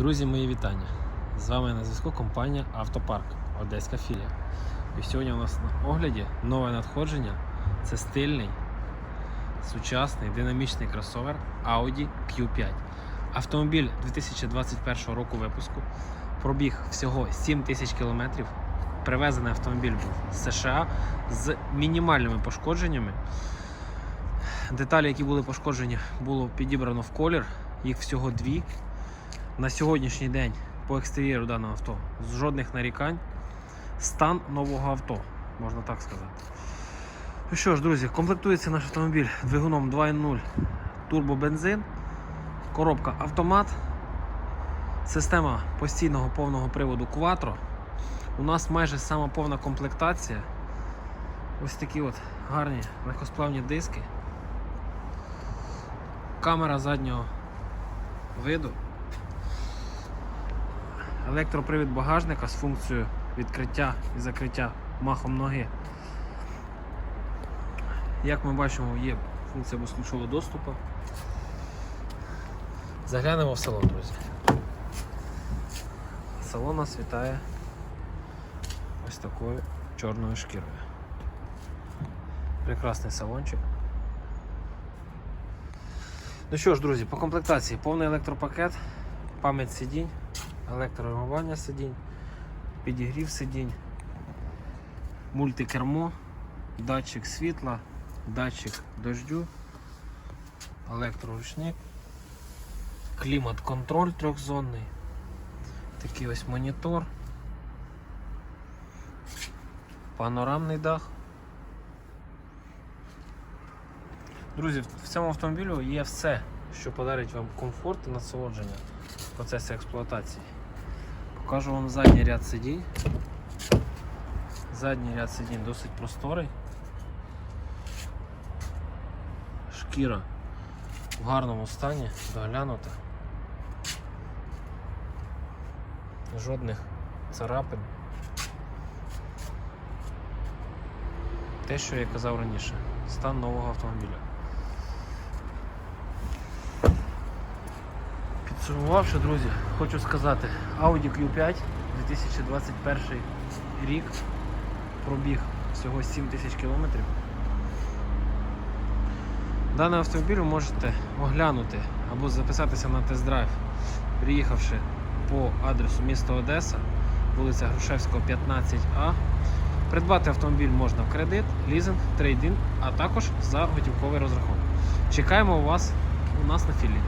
Друзі, мої вітання. З вами на зв'язку компанія Автопарк Одеська філія. І сьогодні у нас на огляді нове надходження. Це стильний, сучасний, динамічний кросовер Audi Q5. Автомобіль 2021 року випуску. Пробіг всього 7 тисяч кілометрів. Привезений автомобіль був з США з мінімальними пошкодженнями. Деталі, які були пошкоджені, було підібрано в колір. Їх всього дві. На сьогоднішній день по екстер'єру даного авто жодних нарікань. Стан нового авто, можна так сказати. Ну що ж, друзі, комплектується наш автомобіль двигуном 2.0 турбобензин, коробка автомат, система постійного повного приводу Quattro. У нас майже сама повна комплектація. Ось такі от гарні легкосплавні диски. Камера заднього виду. Електропривід багажника з функцією відкриття і закриття махом ноги. Як ми бачимо, є функція безключового доступу. Заглянемо в салон, друзі. Салон нас вітає ось такою чорною шкірою. Прекрасний салончик. Ну що ж, друзі, по комплектації повний електропакет, пам'ять сидінь, електрорегулювання сидінь, підігрів сидінь, мультикермо, датчик світла, датчик дождю, електроручник, клімат-контроль трьохзонний, такий ось монітор, панорамний дах. Друзі, в цьому автомобілю є все, що подарить вам комфорт і насолодження в процесі експлуатації. Покажу вам задній ряд сидінь. Задній ряд сидінь досить просторий. Шкіра в гарному стані, доглянута. Жодних царапин. Те, що я казав раніше, стан нового автомобіля. Підсумувавши, друзі, хочу сказати, Audi Q5 2021 рік, пробіг всього 7 тисяч кілометрів. Даний автомобіль ви можете оглянути або записатися на тест-драйв, приїхавши по адресу міста Одеса, вулиця Грушевського, 15А. Придбати автомобіль можна в кредит, лізинг, трейдинг, а також за готівковий розрахунок. Чекаємо вас у нас на філії.